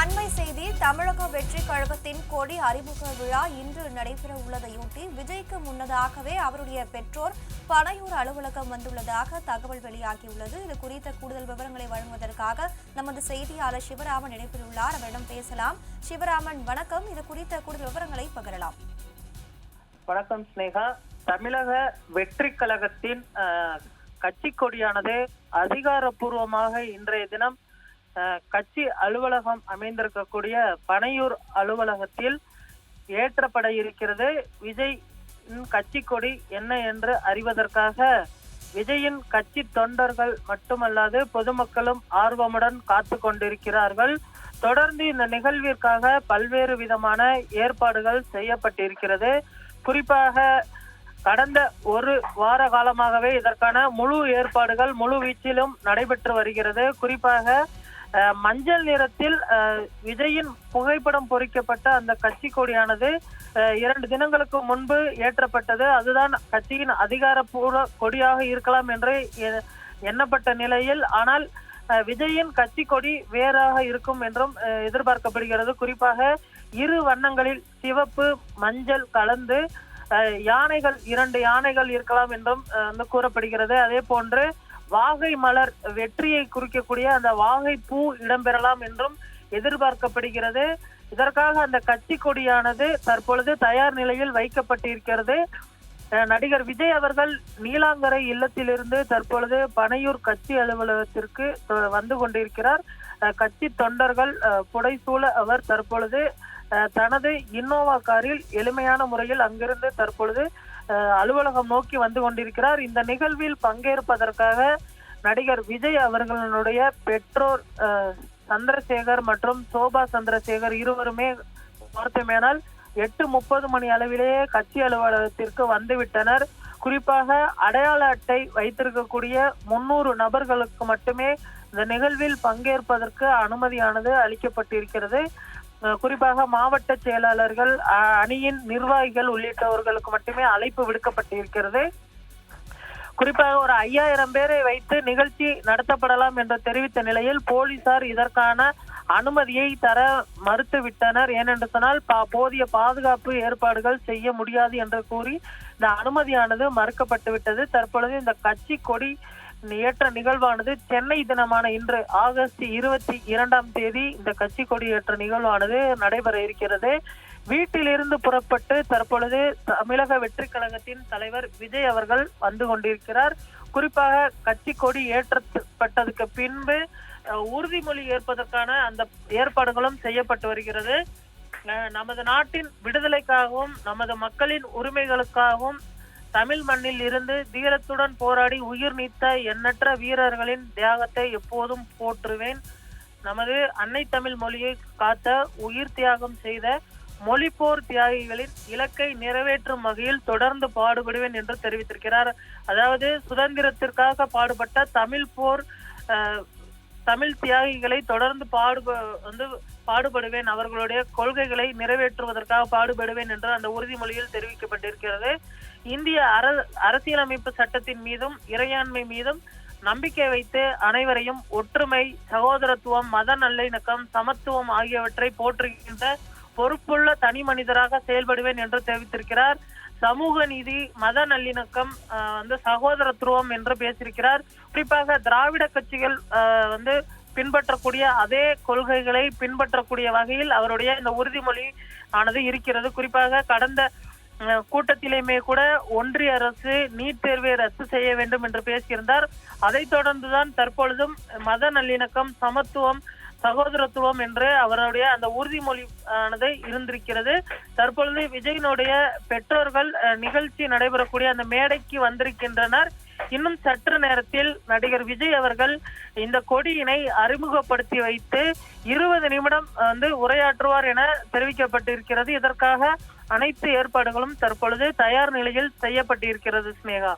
அண்மை செய்தி தமிழக வெற்றி கழகத்தின் கொடி அறிமுக விழா இன்று நடைபெற உள்ளதையொட்டி விஜய்க்கு முன்னதாகவே அவருடைய பெற்றோர் பனையூர் அலுவலகம் வந்துள்ளதாக தகவல் வெளியாகியுள்ளது. இது குறித்த கூடுதல் விவரங்களை வழங்குவதற்காக நமது செய்தியாளர் சிவராமன் இணைப்பிலுள்ளார். அவரிடம் பேசலாம். சிவராமன் வணக்கம். இது குறித்த கூடுதல் விவரங்களை பகிரலாம். வணக்கம் ஸ்னேகா தமிழக வெற்றி கழகத்தின் கட்சி கொடியானது அதிகாரப்பூர்வமாக இன்றைய தினம் கட்சி அலுவலகம் அமைந்திருக்கக்கூடிய பனையூர் அலுவலகத்தில் ஏற்றப்பட இருக்கிறது. விஜய் கட்சி கொடி என்ன என்று அறிவதற்காக விஜயின் கட்சி தொண்டர்கள் மட்டுமல்லாது பொதுமக்களும் ஆர்வமுடன் காத்து கொண்டிருக்கிறார்கள். தொடர்ந்து இந்த நிகழ்விற்காக பல்வேறு விதமான ஏற்பாடுகள் செய்யப்பட்டிருக்கிறது. குறிப்பாக கடந்த ஒரு வார காலமாகவே இதற்கான முழு ஏற்பாடுகள் முழு வீச்சிலும் நடைபெற்று வருகிறது. குறிப்பாக மஞ்சள் நிறத்தில் விஜயின் புகைப்படம் பொறிக்கப்பட்ட அந்த கட்சி கொடியானது இரண்டு தினங்களுக்கு முன்பு ஏற்றப்பட்டது. அதுதான் கட்சியின் அதிகாரப்பூர்வ கொடியாக இருக்கலாம் என்று எ- எண்ணப்பட்ட நிலையில் ஆனால் அஹ், விஜயின் கட்சி கொடி வேறாக இருக்கும் என்றும் எதிர்பார்க்கப்படுகிறது. குறிப்பாக இரு வண்ணங்களில் சிவப்பு மஞ்சள் கலந்து அஹ், யானைகள் இரண்டு யானைகள் இருக்கலாம் என்றும் கூறப்படுகிறது. அதே போன்று வாகை மலர் வெற்றியை குறிக்கக்கூடிய அந்த வாகை பூ இடம்பெறலாம் என்றும் எதிர்பார்க்கப்படுகிறது. இதற்காக அந்த கட்சி கொடியானது தற்பொழுது தயார் நிலையில் வைக்கப்பட்டிருக்கிறது. நடிகர் விஜய் அவர்கள் நீலாங்கரை இல்லத்திலிருந்து தற்பொழுது பனையூர் கட்சி அலுவலகத்திற்கு வந்து கொண்டிருக்கிறார். கட்சி தொண்டர்கள் புடைசூழ அவர் தற்பொழுது தனது இன்னோவா காரில் எளிமையான முறையில் அங்கிருந்து தற்பொழுது அலுவலகம் நோக்கி வந்து கொண்டிருக்கிறார். இந்த நிகழ்வில் பங்கேற்பதற்காக நடிகர் விஜய் அவர்களுடைய பெற்றோர் சந்திரசேகர் மற்றும் சோபா சந்திரசேகர் இருவருமே பார்த்தோமேனால் எட்டு முப்பது மணி அளவிலேயே கட்சி அலுவலகத்திற்கு வந்துவிட்டனர். குறிப்பாக அடையாள அட்டை வைத்திருக்கக்கூடிய முன்னூறு நபர்களுக்கு மட்டுமே இந்த நிகழ்வில் பங்கேற்பதற்கு அனுமதியானது அளிக்கப்பட்டிருக்கிறது. குறிப்பாக மாவட்ட செயலாளர்கள் அஹ் அணியின் நிர்வாகிகள் உள்ளிட்டவர்களுக்கு மட்டுமே அழைப்பு விடுக்கப்பட்டிருக்கிறது. குறிப்பாக ஒரு ஐயாயிரம் பேரை வைத்து நிகழ்ச்சி நடத்தப்படலாம் என்று தெரிவித்த நிலையில் போலீசார் இதற்கான அனுமதியை தர மறுத்துவிட்டனர். ஏனென்று சொன்னால் பா- போதிய பாதுகாப்பு ஏற்பாடுகள் செய்ய முடியாது என்று கூறி இந்த அனுமதியானது மறுக்கப்பட்டு விட்டது தற்பொழுது இந்த கட்சி கொடி ஏற்ற நிகழ்வானது. சென்னை தினமான இன்று ஆகஸ்ட் இருபத்தி இரண்டாம் தேதி இந்த கட்சி கொடி ஏற்ற நிகழ்வானது நடைபெற இருக்கிறது. வீட்டிலிருந்து புறப்பட்டு தற்பொழுது தமிழக வெற்றி கழகத்தின் தலைவர் விஜய் அவர்கள் வந்து கொண்டிருக்கிறார். குறிப்பாக கட்சி கொடி ஏற்றப்பட்டதுக்கு பின்பு உறுதிமொழி ஏற்பதற்கான அந்த ஏற்பாடுகளும் செய்யப்பட்டு வருகிறது. நமது நாட்டின் விடுதலைக்காகவும் நமது மக்களின் உரிமைகளுக்காகவும் தமிழ் மண்ணில் இருந்து தீரத்துடன் போராடி உயிர் நீத்த எண்ணற்ற வீரர்களின் தியாகத்தை எப்போதும் போற்றுவேன். நமது அன்னை தமிழ் மொழியை காத்த உயிர் தியாகம் செய்த மொழிப்போர் தியாகிகளின் இலக்கை நிறைவேற்றும் வகையில் தொடர்ந்து பாடுபடுவேன் என்று தெரிவித்திருக்கிறார். அதாவது சுதந்திரத்திற்காக பாடுபட்ட தமிழ் போர் தமிழ் தியாகிகளை தொடர்ந்து பாடுப வந்து பாடுபடுவேன். அவர்களுடைய கொள்கைகளை நிறைவேற்றுவதற்காக பாடுபடுவேன் என்று அந்த உறுதிமொழியில் தெரிவிக்கப்பட்டிருக்கிறது. இந்திய அர அரசியலமைப்பு சட்டத்தின் மீதும் இறையாண்மை மீதும் நம்பிக்கை வைத்து அனைவரையும் ஒற்றுமை சகோதரத்துவம் மத நல்லிணக்கம் சமத்துவம் ஆகியவற்றை போற்றுகின்ற பொறுப்புள்ள தனி மனிதராக செயல்படுவேன் என்று தெரிவித்திருக்கிறார். சமூக நீதி மத நல்லிணக்கம் வந்து சகோதரத்துவம் என்று பேசியிருக்கிறார். குறிப்பாக திராவிட கட்சிகள் வந்து பின்பற்றக்கூடிய அதே கொள்கைகளை பின்பற்றக்கூடிய வகையில் அவருடைய இந்த உறுதிமொழி ஆனது இருக்கிறது. குறிப்பாக கடந்த கூட்டத்திலேயுமே கூட ஒன்றிய அரசு நீட் தேர்வை ரத்து செய்ய வேண்டும் என்று பேசியிருந்தார். அதைத் தொடர்ந்துதான் தற்பொழுதும் மத நல்லிணக்கம் சமத்துவம் சகோதரத்துவம் என்று அவருடைய அந்த உறுதிமொழி ஆனது இருந்திருக்கிறது. தற்பொழுது விஜயினுடைய பெற்றோர்கள் அஹ், நிகழ்ச்சி நடைபெறக்கூடிய அந்த மேடைக்கு வந்திருக்கின்றனர். இன்னும் சற்று நேரத்தில் நடிகர் விஜய் அவர்கள் இந்த கொடியினை அறிமுகப்படுத்தி வைத்து இருபது நிமிடம் வந்து உரையாற்றுவார் என தெரிவிக்கப்பட்டிருக்கிறது. இதற்காக அனைத்து ஏற்பாடுகளும் தற்பொழுது தயார் நிலையில் செய்யப்பட்டிருக்கிறது ஸ்னேகா.